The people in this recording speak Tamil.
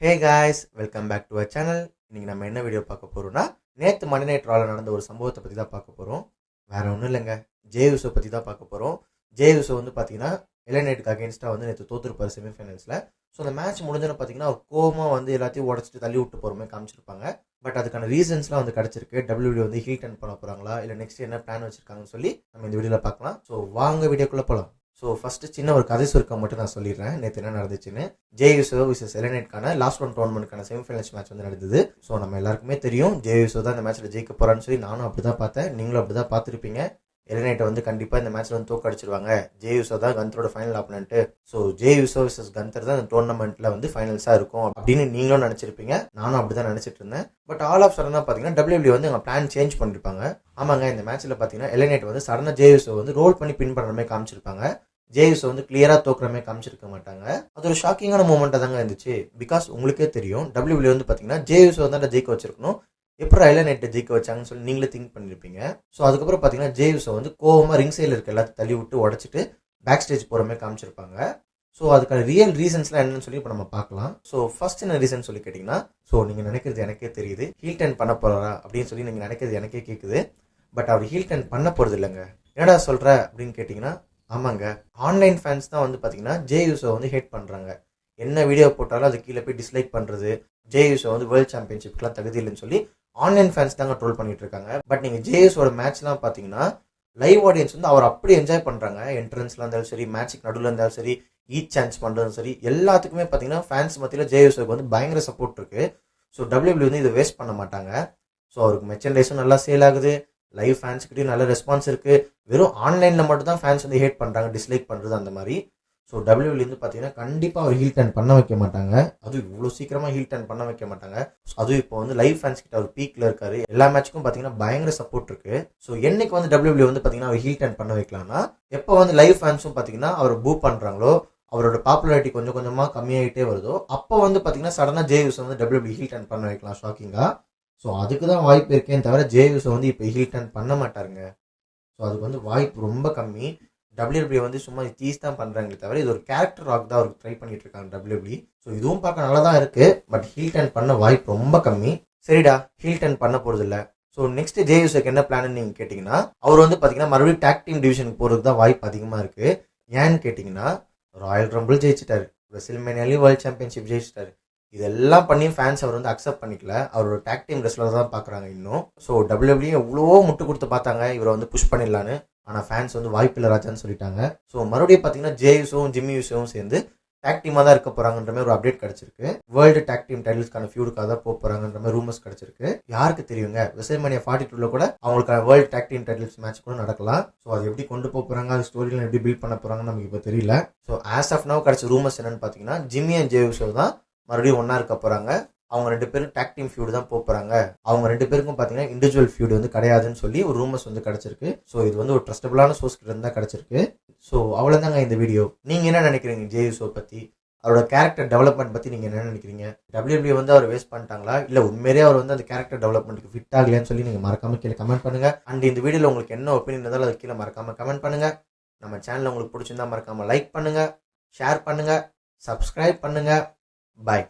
Hey guys welcome back to a channel இன்னைக்கு நம்ம என்ன வீடியோ பார்க்க போகிறோம்னா நேற்று மணி நைட் நடந்த ஒரு சம்பவத்தை பற்றி தான் பார்க்க போகிறோம் வேற ஒன்றும் இல்லைங்க. ஜேயூஸை பற்றி தான் பார்க்க போகிறோம் ஜேயூஸை வந்து பார்த்தீங்கன்னா இளநேட்டுக்கு அகேன்ஸ்டாக வந்து நேற்று தோத்துருப்பார் செமிஃபைனல்ஸில் ஸோ அந்த மேட்ச் முடிஞ்சோன்னு பார்த்தீங்கன்னா ஒரு கோமா வந்து எல்லாத்தையும் உடச்சிட்டு தள்ளி விட்டு போகிற காமிச்சிருப்பாங்க. பட் அதுக்கான ரீசன்ஸ்லாம் வந்து கிடச்சிருக்கு. டபிள்யூடி வந்து ஹீல் டென் பண்ண போகிறாங்களா இல்லை நெக்ஸ்ட் என்ன பிளான் வச்சிருக்காங்கன்னு சொல்லி நம்ம இந்த வீடியோவில் பார்க்கலாம். ஸோ வாங்க வீடியோக்குள்ளே போகலாம் ஸோ ஃபஸ்ட்டு சின்ன ஒரு கதை சுருக்கம் மட்டும் நான் சொல்லிடுறேன். நேற்று என்ன நடந்துச்சுன்னு? ஜேயூசோ விசஸ் எலனேட்கான லாஸ்ட் ஒன் டோர்னமெண்ட்கான செமிஃபைனல்ஸ் மேட்ச் வந்து நடந்தது. ஸோ நம்ம எல்லாருக்குமே தெரியும் ஜேயூசோ தான் இந்த மேட்ச்சில் ஜெயிக்க போகிறான்னு சொல்லி நானும் அப்படி தான் பார்த்தேன். நீங்களும் அப்படி தான் பார்த்துருப்பீங்க. எலினைட்டை வந்து கண்டிப்பாக இந்த மேட்ச்சில் வந்து தோக்கடிச்சிருவாங்க ஜேயூசோ தான் கந்தரோட final opponent so Jey Uso versus Gunther தான் இந்த டோர்னமெண்ட்டில் வந்து ஃபைனல்ஸாக இருக்கும் அப்படின்னு நீங்களும் நினச்சிருப்பீங்க. நானும் அப்படி தான் நினச்சிட்டு இருந்தேன். பட் ஆல் ஆஃப் சடனாக பார்த்தீங்கன்னா டபிள்யூ வந்து அவங்க பிளான் சேஞ்ச் பண்ணியிருப்பாங்க ஆமாங்க இந்த மேட்ச்சில் பார்த்தீங்கன்னா எலினைட் வந்து சடனாக ஜேயூசோ வந்து ரோல் பண்ணி பின் பண்ணுற மாதிரி காமிச்சிருப்பாங்க. ஜேயூஸ் வந்து கிளியராக தோக்குற மாதிரி காமிச்சிருக்க மாட்டாங்க. அது ஒரு ஷாக்கிங்கான மூமெண்ட்டாக தாங்க இருந்துச்சு. பிகாஸ் உங்களுக்கே தெரியும் டபிள்யூபிள்யூ வந்து பார்த்தீங்கன்னா ஜேயூஸ் வந்து ஜெயிக்க வச்சிருக்கணும். எப்படி ஐலநெட்டை ஜெயிக்க வச்சாங்கன்னு சொல்லி நீங்களே திங்க் பண்ணியிருப்பீங்க ஸோ அதுக்கப்புறம் பார்த்தீங்கன்னா ஜேயூஸை வந்து கோவமாக ரிங் சைடில் இருக்க எல்லாத்தையும் தள்ளி விட்டு உடச்சிட்டு பேக் ஸ்டேஜ் போகிற மாதிரி காமிச்சிருப்பாங்க. ஸோ அதுக்கான ரியல் ரீசன்ஸ்லாம் என்னன்னு சொல்லி இப்போ நம்ம பார்க்கலாம். ஸோ ஃபர்ஸ்ட் என்ன ரீசன் சொல்லி கேட்டிங்கன்னா ஸோ நீங்கள் நினைக்கிறது எனக்கே தெரியுது. ஹீல் டென் பண்ண போகிறாரா அப்படின்னு சொல்லி நீங்கள் நினைக்கிறது எனக்கே கேட்குது பட் அவர் ஹீல் டென் பண்ண போகிறது இல்லைங்க. என்னடா சொல்கிற அப்படின்னு கேட்டிங்கன்னா ஆமாங்க. ஆன்லைன் ஃபேன்ஸ் தான் வந்து பார்த்தீங்கன்னா ஜே யூஸை வந்து ஹேட் பண்ணுறாங்க என்ன வீடியோ போட்டாலும் அது கீழே போய் டிஸ்லைக் பண்ணுறது ஜே யூஸை வந்து வேர்ல்ட் சாம்பியன்ஷிப்க்குலாம் தகுதி இல்லைன்னு சொல்லி ஆன்லைன் ஃபேன்ஸ் தாங்க ட்ரோல் பண்ணிட்டு இருக்காங்க பட் நீங்கள் ஜேஎஸோட மேட்ச்லாம் பார்த்தீங்கன்னா லைவ் ஆடியன்ஸ் வந்து அவர் அப்படி என்ஜாய் பண்ணுறாங்க என்ட்ரன்ஸ்ல இருந்தாலும் சரி மேட்ச்சுக்கு நடுவில் இருந்தாலும் சரி ஈச் சான்ஸ் பண்ணுறதும் சரி எல்லாத்துக்குமே பார்த்தீங்கன்னா ஃபேன்ஸ் மத்தியில் ஜேஎஸ்ஓக்கு வந்து பயங்கர சப்போர்ட் இருக்கு. ஸோ டபிள்யூபிள்யூ வந்து இதை வேஸ்ட் பண்ண மாட்டாங்க. ஸோ அவருக்கு மெச்சன்டைஸும் நல்லா சேல் ஆகுது. லைவ் ஃபேன்ஸ்கிட்டையும் நல்ல ரெஸ்பான்ஸ் இருக்கு. வெறும் ஆன்லைனில் மட்டும் தான் ஃபேன்ஸ் வந்து ஹேட் பண்ணுறாங்க டிஸ்லைக் பண்ணுறது அந்த மாதிரி. ஸோ டபிள்யூலேருந்து பார்த்தீங்கன்னா கண்டிப்பாக அவர் ஹீல் டர்ன் பண்ண வைக்க மாட்டாங்க. அதுவும் இவ்வளோ சீக்கிரமாக ஹீல் டர்ன் பண்ண வைக்க மாட்டாங்க. அதுவும் இப்போ வந்து லைவ் ஃபேன்ஸ் கிட்ட அவர் பீக்கில் இருக்காரு. எல்லா மேட்ச்சுக்கும் பார்த்தீங்கன்னா பயங்கர சப்போர்ட் இருக்கு. ஸோ என்னைக்கு வந்து டபிள்யூபிள்யூ வந்து பார்த்தீங்கன்னா அவர் ஹீல் டர்ன் பண்ண வைக்கலாம்னா எப்போ வந்து லைவ் ஃபேன்ஸும் பார்த்தீங்கன்னா அவர் பூ பண்ணுறாங்களோ அவரோட பாப்புலாரிட்டி கொஞ்சம் கொஞ்சமாக கம்மியாகிட்டே வருதோ அப்போ வந்து பார்த்தீங்கன்னா சடனாக ஜேவிஸ் வந்து டபிள்யூபிள்யூ ஹீல் டர்ன் பண்ண வைக்கலாம் ஷாக்கிங்காக ஸோ அதுக்கு தான் வாய்ப்பு இருக்கேன்னு தவிர ஜேயூஸை வந்து இப்போ ஹீல் டர்ன் பண்ண மாட்டாருங்க. ஸோ அதுக்கு வந்து வாய்ப்பு ரொம்ப கம்மி. டபிள்யூபிள்யூ வந்து சும்மா தீஸ் தான் பண்ணுறாங்களே தவிர இது ஒரு கேரக்டர் ராக் தான் அவருக்கு ட்ரை பண்ணிட்டு இருக்காங்க டபிள்யூபிள்யூ ஸோ இதுவும் பார்க்க நல்லா தான் இருக்குது பட் ஹீல் டர்ன் பண்ண வாய்ப்பு ரொம்ப கம்மி. சரிடா ஹீல் டர்ன் பண்ண போகிறது இல்லை ஸோ நெக்ஸ்ட் ஜேயூஸுக்கு என்ன பிளான் நீங்கள் கேட்டிங்கன்னா அவர் வந்து பார்த்தீங்கன்னா மறுபடியும் டேக் டீம் டிவிஷனுக்கு போகிறதுக்கு தான் வாய்ப்பு அதிகமாக இருக்குது ஏன்னு கேட்டிங்கன்னா ராயல் ரம்பிள் ஜெயிச்சிட்டாரு. ரெசில்மேனியாலையும் வேர்ல்ட் சாம்பியன்ஷிப் ஜெயிச்சிட்டாரு. இதெல்லாம் பண்ணி ஃபேன்ஸ் அவர் வந்து அக்செப்ட் பண்ணிக்கல. அவரோட டேக் டீம் ரெஸ்லர் தான் பார்க்குறாங்க இன்னும். ஸோ டபிள்யூபிள்யூ எவ்வளோ முட்டு கொடுத்து பார்த்தாங்க. இவரை வந்து புஷ் பண்ணிடலான்னு ஆனால் ஃபேன்ஸ் வந்து வாய்ப்பில்லை ராஜான்னு சொல்லிட்டாங்க. ஸோ மறுபடியும் பார்த்தீங்கன்னா ஜேயூஸும் ஜிம்மி யூஸும் சேர்ந்து டேக் டீமாக தான் இருக்க போகிறாங்கன்ற மாதிரி ஒரு அப்டேட் கிடச்சிருக்கு. வேர்ல்டு டேக் டீம் டைட்டில்ஸ்க்கான ஃபியூடுக்காக தான் போக போகிறாங்கன்ற மாதிரி ரூமர்ஸ் கிடச்சிருக்கு. யாருக்கு தெரியுங்க? விசைமணியா ஃபார்ட்டி டூவில் கூட அவங்களுக்கான world tag team titles match கூட நடக்கலாம். ஸோ அது எப்படி கொண்டு போக போகிறாங்க அது ஸ்டோரியில் எப்படி பில்ட் பண்ண போகிறாங்கன்னு நமக்கு இப்போ தெரியல. ஸோ ஆஸ் ஆஃப் நவ் கிடச்ச ரூமர்ஸ் என்னென்னு பார்த்தீங்கன்னா ஜிம்மி அண்ட் ஜேயூஸோ தான் மறுபடியும் ஒன்றா இருக்க போகிறாங்க அவங்க ரெண்டு பேரும் டாக் டீம் ஃபியூடு தான் போகிறாங்க அவங்க ரெண்டு பேருக்கும் பார்த்தீங்கன்னா இண்டிவிஜுவல் ஃபியூடு வந்து கிடையாதுன்னு சொல்லி ஒரு ரூமர்ஸ் வந்து கிடச்சிருக்கு. ஸோ இது வந்து ஒரு ட்ரஸ்டபுளான சோர்ஸ் கிட்ட இருந்தால் கிடச்சிருக்கு. ஸோ அவ்வளோதாங்க இந்த வீடியோ நீங்கள் என்ன நினைக்கிறீங்க? ஜேயூஸோ பற்றி அவரோட கேரக்டர் டெவலப்மெண்ட் பற்றி நீங்கள் என்ன நினைக்கிறீங்க? டபிள்யூபிள்யூ வந்து அவர் வேஸ்ட் பண்ணிட்டாங்களா? இல்லை உண்மையிலேயே அவர் வந்து அந்த கேரக்டர் டெவலப்மெண்ட்டுக்கு ஃபிட் ஆகலையான்னு சொல்லி நீங்கள் மறக்காமல் கீழே கமெண்ட் பண்ணுங்க. அண்ட் இந்த வீடியோவில் உங்களுக்கு என்ன ஒப்பீனியன் இருந்தாலும் அது கீழே மறக்காமல் கமெண்ட் பண்ணுங்க. நம்ம சேனல் உங்களுக்கு பிடிச்சிருந்தா மறக்காமல் லைக் பண்ணுங்கள் ஷேர் பண்ணுங்கள் சப்ஸ்கிரைப் பண்ணுங்கள் பாய்